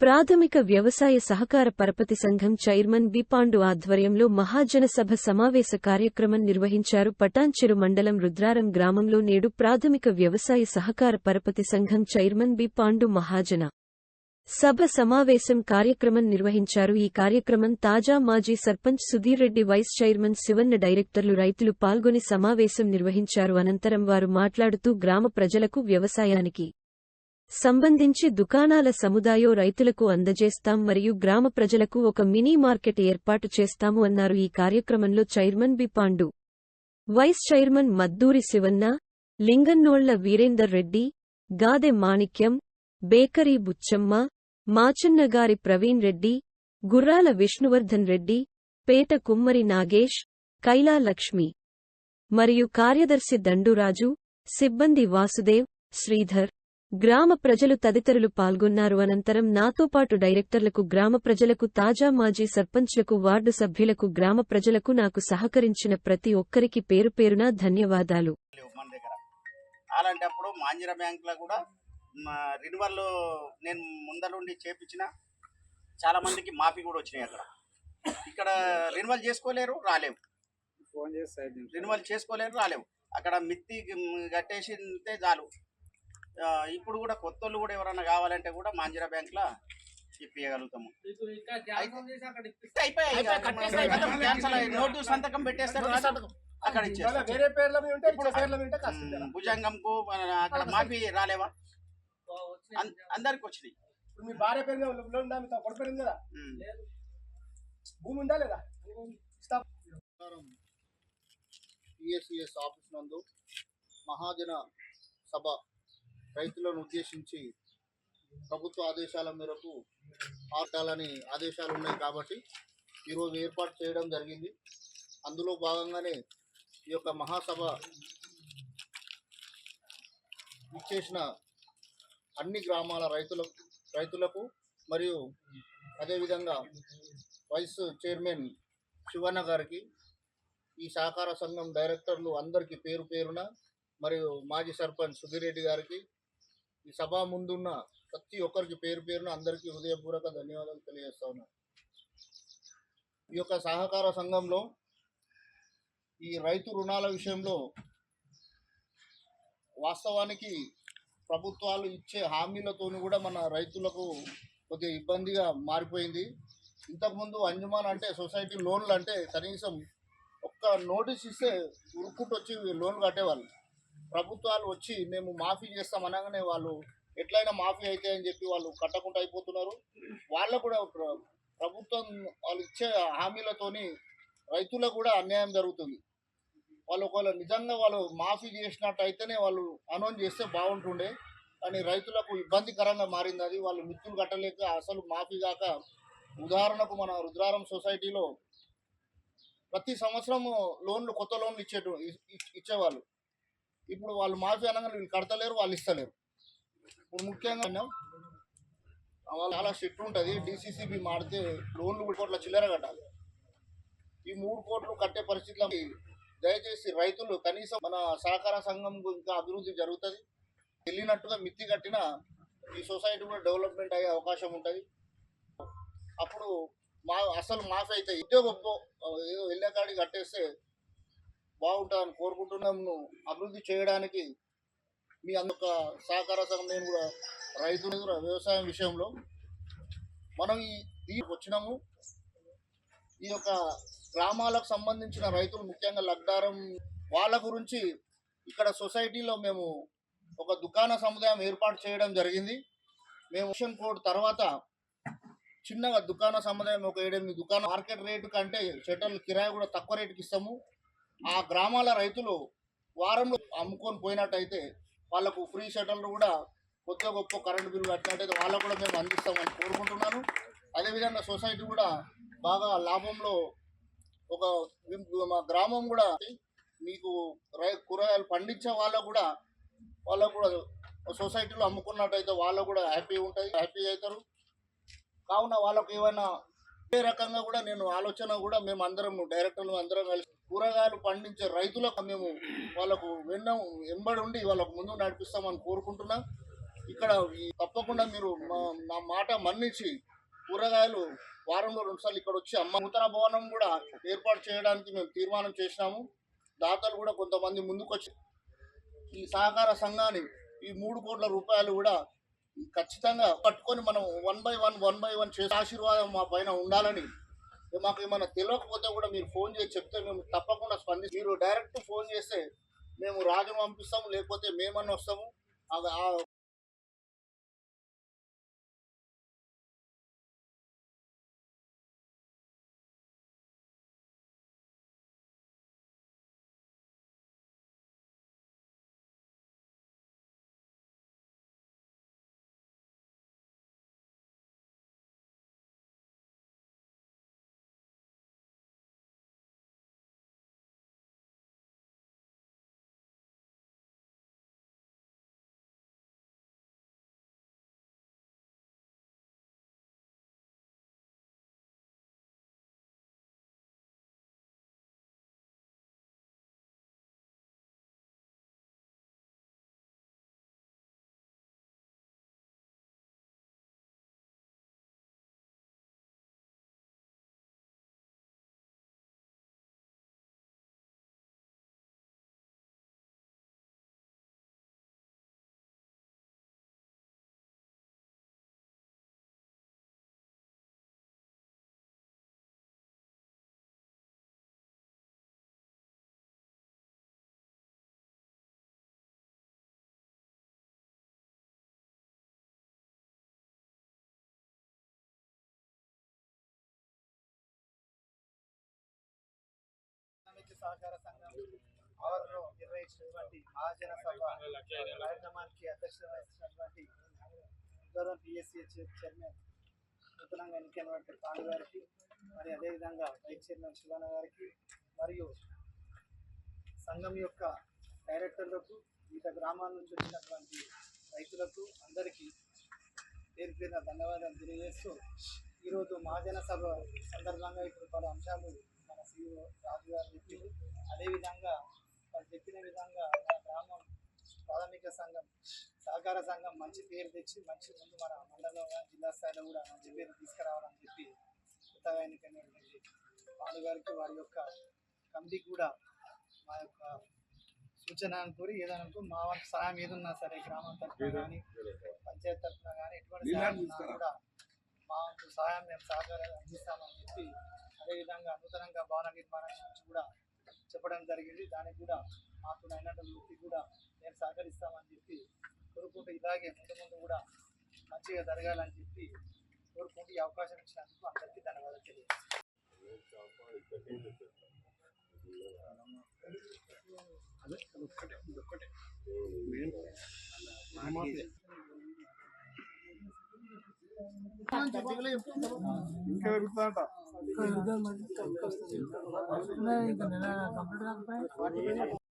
ప్రాథమిక వ్యవసాయ సహకార పరపతి సంఘం చైర్మన్ బిపాండు ఆధ్వర్యంలో మహాజనసభ సమావేశ కార్యక్రమం నిర్వహించారు పటాన్చెరు మండలం రుద్రారం గ్రామంలో నేడు ప్రాథమిక వ్యవసాయ సహకార పరపతి సంఘం చైర్మన్ బిపాండు మహాజన సభ సమావేశం కార్యక్రమం నిర్వహించారు. ఈ కార్యక్రమం తాజా మాజీ సర్పంచ్ సుధీర్ రెడ్డి వైస్ చైర్మన్ శివన్న డైరెక్టర్లు రైతులు పాల్గొని సమావేశం నిర్వహించారు. అనంతరం వారు మాట్లాడుతూ గ్రామ ప్రజలకు వ్యవసాయానికి సంబంధించి దుకాణాల సముదాయో రైతులకు అందజేస్తాం మరియు గ్రామ ప్రజలకు ఒక మినీ మార్కెట్ ఏర్పాటు చేస్తాము అన్నారు ఈ కార్యక్రమంలో chairman B Pandu. Vice chairman Madduri Shivanna Lingannolla Veerender Reddy Gade Manikyam bakery Buchamma Machannagari Praveen Reddy Gurrala Vishnuvardhan Reddy పేట కుమ్మరి నాగేష్ కైలా లక్ష్మి. మరియు కార్యదర్శి దండురాజు సిబ్బంది వాసుదేవ్ శ్రీధర్. గ్రామ ప్రజలు తదితరులు పాల్గొన్నారు. అనంతరం నాతో పాటు డైరెక్టర్లకు గ్రామ ప్రజలకు తాజా మాజీ సర్పంచ్లకు వార్డు సభ్యులకు గ్రామ ప్రజలకు నాకు సహకరించిన ప్రతి ఒక్కరికి పేరు పేరున ధన్యవాదాలు. లేవు మన దగ్గర అలాంటప్పుడు మాంజిరా బ్యాంకులో కూడా రినివల్ నేను ముందరుండి చేపించిన చాలా మందికి మాఫీ కూడా వచ్చినాయి అక్కడ. ఇక్కడ రినివల్ చేసుకోలేరు రాలేవు. రినివల్ చేసుకోలేరు రాలేవు. అక్కడ మిత్తి కట్టేసి ఉంటే చాలు. ఇప్పుడు కూడా కొత్త వాళ్ళు కూడా ఎవరైనా కావాలంటే కూడా మాంజిరా బ్యాంక్లో ఇప్పించగలుగుతాము నోటు సంతకం పెట్టేస్తారు అక్కడ వేరే పేర్ల ఉంటే ఇప్పుడు పేర్ల జర. భుజంగంకు అక్కడ మాఫీ రాలేవా? అందరికి వచ్చినాయి. ఇప్పుడు మీ భార్య పేరు లోన్ కొడుకు పేరు కదా. భూమి ఉందా లేదా? పిఎస్సిఎస్ ఆఫీస్ నందు మహాజన సభ రైతులను ఉద్దేశించి ప్రభుత్వ ఆదేశాల మేరకు ఆటాలని ఆదేశాలు ఉన్నాయి కాబట్టి ఈరోజు ఏర్పాటు చేయడం జరిగింది. అందులో భాగంగానే ఈ యొక్క మహాసభ ఇచ్చేసిన అన్ని గ్రామాల రైతులకు రైతులకు మరియు అదేవిధంగా వైస్ చైర్మన్ శివన్న గారికి ఈ సహకార సంఘం డైరెక్టర్లు అందరికీ పేరు పేరున మరియు మాజీ సర్పంచ్ సుధీరెడ్డి గారికి ఈ సభ ముందున్న ప్రతి ఒక్కరికి పేరు పేరున అందరికీ హృదయపూర్వక ధన్యవాదాలు తెలియజేస్తా ఉన్నాను ఈ యొక్క సహకార సంఘంలో ఈ రైతు రుణాల విషయంలో వాస్తవానికి ప్రభుత్వాలు ఇచ్చే హామీలతో కూడా మన రైతులకు కొద్దిగా ఇబ్బందిగా మారిపోయింది. ఇంతకుముందు అంజుమాన్ అంటే సొసైటీ లోన్లు అంటే కనీసం ఒక్క నోటీస్ ఇస్తే ఉరుక్కుంటూ వచ్చి లోన్ కట్టేవాళ్ళు. ప్రభుత్వాలు వచ్చి మేము మాఫీ చేస్తాం అనగానే వాళ్ళు ఎట్లయినా మాఫీ అయితే అని చెప్పి వాళ్ళు కట్టకుండా అయిపోతున్నారు. వాళ్ళకు కూడా ప్రభుత్వం వాళ్ళు ఇచ్చే హామీలతోని రైతులకు కూడా అన్యాయం జరుగుతుంది. వాళ్ళు ఒకవేళ నిజంగా వాళ్ళు మాఫీ చేసినట్టు అయితేనే వాళ్ళు అనౌన్స్ చేస్తే బాగుంటుండే. కానీ రైతులకు ఇబ్బందికరంగా మారింది అది. వాళ్ళు మిత్తులు కట్టలేక అసలు మాఫీ కాక ఉదాహరణకు మన రుద్రారం సొసైటీలో ప్రతి సంవత్సరం లోన్లు కొత్త లోన్లు ఇచ్చేటు ఇచ్చేవాళ్ళు. ఇప్పుడు వాళ్ళు మాఫీ అనగానే వీళ్ళు కడతలేరు వాళ్ళు ఇస్తలేరు. ఇప్పుడు ముఖ్యంగా వాళ్ళు చాలా స్ట్రిక్ట్ ఉంటుంది. డిసిసిబి మాడితే లోన్లు మూడు కోట్ల చిల్లర కట్టాలి. ఈ మూడు కోట్లు కట్టే పరిస్థితిలో దయచేసి రైతులు కనీసం మన సహకార సంఘం ఇంకా అభివృద్ధి జరుగుతుంది. వెళ్ళినట్టుగా మిత్తి కట్టిన ఈ సొసైటీ కూడా డెవలప్మెంట్ అయ్యే అవకాశం ఉంటుంది. అప్పుడు మా అసలు మాఫీ అయితే ఇదే గొప్ప ఏదో వెళ్ళే కాడికి కట్టేస్తే బాగుంటుందని కోరుకుంటున్నాము అభివృద్ధి చేయడానికి మీ అందొక సహకార సంఘం నేను కూడా రైతులు వ్యవసాయం విషయంలో మనం ఈ దీనికి వచ్చినాము. ఈ యొక్క గ్రామాలకు సంబంధించిన రైతులు ముఖ్యంగా లగ్దారం వాళ్ళ గురించి ఇక్కడ సొసైటీలో మేము ఒక దుకాణ సముదాయం ఏర్పాటు చేయడం జరిగింది. మేము మిషన్ కోడ్ తర్వాత చిన్నగా దుకాణ సముదాయం ఒక ఏడెనిమిది దుకాణ మార్కెట్ రేటు కంటే షటర్లు కిరాయి కూడా తక్కువ రేటుకి ఇస్తాము. ఆ గ్రామాల రైతులు వారంలో అమ్ముకొని పోయినట్టయితే వాళ్ళకు ఫ్రీ షటర్లు కూడా కొత్త గొప్ప కరెంటు బిల్లు కట్టినట్టయితే వాళ్ళకు కూడా మేము అందిస్తామని కోరుకుంటున్నాను. అదేవిధంగా సొసైటీ కూడా బాగా లాభంలో ఒక మా గ్రామం కూడా మీకు రై కూరగాయలు పండించే వాళ్ళకు కూడా వాళ్ళకు కూడా సొసైటీలో అమ్ముకున్నట్టయితే వాళ్ళకు కూడా హ్యాపీ ఉంటుంది హ్యాపీ అవుతారు. కావున వాళ్ళకు ఏమైనా ఏ రకంగా కూడా నేను ఆలోచన కూడా మేము అందరం డైరెక్టర్లు అందరం కలిసి కూరగాయలు పండించే రైతులకు మేము వాళ్ళకు వెన్న వెంబడి ఉండి వాళ్ళకు ముందు నడిపిస్తామని కోరుకుంటున్నాం. ఇక్కడ తప్పకుండా మీరు మా- నా మాట మన్నించి కూరగాయలు వారంలో రెండుసార్లు ఇక్కడ వచ్చి అమ్మ నూతన భవనం కూడా ఏర్పాటు చేయడానికి మేము తీర్మానం చేసినాము. దాతలు కూడా కొంతమంది ముందుకొచ్చి ఈ సహకార సంఘాన్ని ఈ మూడు కోట్ల రూపాయలు కూడా ఖచ్చితంగా పట్టుకొని మనం one by one one by one చేసే ఆశీర్వాదం మా పైన ఉండాలని మాకు ఏమైనా తెలియకపోతే కూడా మీరు ఫోన్ చేసి చెప్తే మేము తప్పకుండా స్పందిస్తాం మీరు డైరెక్ట్ ఫోన్ చేస్తే మేము రాజును పంపిస్తాము లేకపోతే మేమన్నా వస్తాము. అది ఆ సహకార సంఘం ఆవరణలో నిర్వహించినటువంటి మహాజన సభ కార్యక్రమానికి అధ్యక్షత వహిస్తున్నటువంటి గౌరవ పిఎస్సి చైర్మన్ నూతనంగా ఎన్నికైనటువంటి పాండు గారికి మరి అదేవిధంగా వైస్ చైర్మన్ శివాన గారికి మరియు సంఘం యొక్క డైరెక్టర్లకు వివిధ గ్రామాల నుంచి వచ్చినటువంటి రైతులకు అందరికీ పేరు పేరున ధన్యవాదాలు తెలియజేస్తూ ఈరోజు మహాజన సభ సందర్భంగా ఇప్పుడు పలు అంశాలు సీఈఓ రాజు గారు చెప్పింది అదేవిధంగా వారు చెప్పిన విధంగా మన గ్రామం ప్రాథమిక సంఘం సహకార సంఘం మంచి పేరు తెచ్చి మంచి ముందు మన మండలంలో కానీ జిల్లా స్థాయిలో కూడా మంచి పేరు తీసుకురావాలని చెప్పి కొత్తగా ఎన్నికైనటువంటి పాలు గారికి వారి యొక్క కమిటీకి కూడా మా యొక్క సూచన అనుకోరి ఏదైనా అనుకో మా వంతు సహాయం ఏదున్నా సరే గ్రామం తరఫున కానీ పంచాయతీ తరఫున కానీ ఎటువంటి సహాయం కూడా మా వంతు సహాయం మేము సహకారం అందిస్తామని చెప్పి అదేవిధంగా నూతనంగా భవన నిర్మాణం గురించి కూడా చెప్పడం జరిగింది. దానికి కూడా మాకు అయినటువంటి వృత్తి కూడా మేము సహకరిస్తామని చెప్పి కోరుకుంటూ ఇలాగే ముందు ముందు కూడా మంచిగా జరగాలని చెప్పి కోరుకుంటూ ఈ అవకాశం ఇచ్చినందుకు అందరికీ ధన్యవాదాలు తెలియజేస్తాను ఇంకా मैं कंप्यूटर